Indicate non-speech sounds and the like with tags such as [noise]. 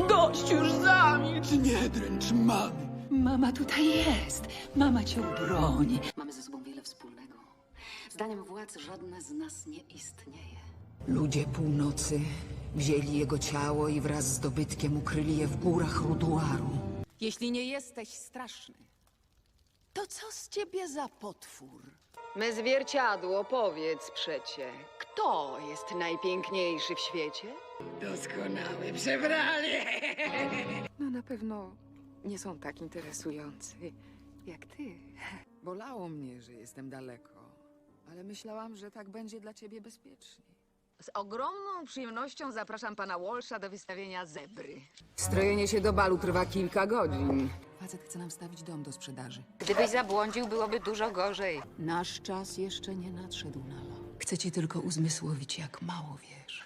Dość już zamilcz, nie dręcz mamy. Mama tutaj jest. Mama cię obroni. Mamy ze sobą wiele wspólnego. Zdaniem władz żadne z nas nie istnieje. Ludzie północy wzięli jego ciało i wraz z dobytkiem ukryli je w górach Ruduaru. Jeśli nie jesteś straszny, to co z ciebie za potwór? Me zwierciadło, powiedz przecie, kto jest najpiękniejszy w świecie? Doskonały, przebrali. [laughs] No na pewno nie są tak interesujący jak ty. [laughs] Bolało mnie, że jestem daleko, ale myślałam, że tak będzie dla ciebie bezpieczniej. Z ogromną przyjemnością zapraszam pana Walsha do wystawienia zebry. Strojenie się do balu trwa kilka godzin. Facet chce nam stawić dom do sprzedaży. Gdybyś zabłądził, byłoby dużo gorzej. Nasz czas jeszcze nie nadszedł, Nala. Chcę ci tylko uzmysłowić, jak mało wiesz.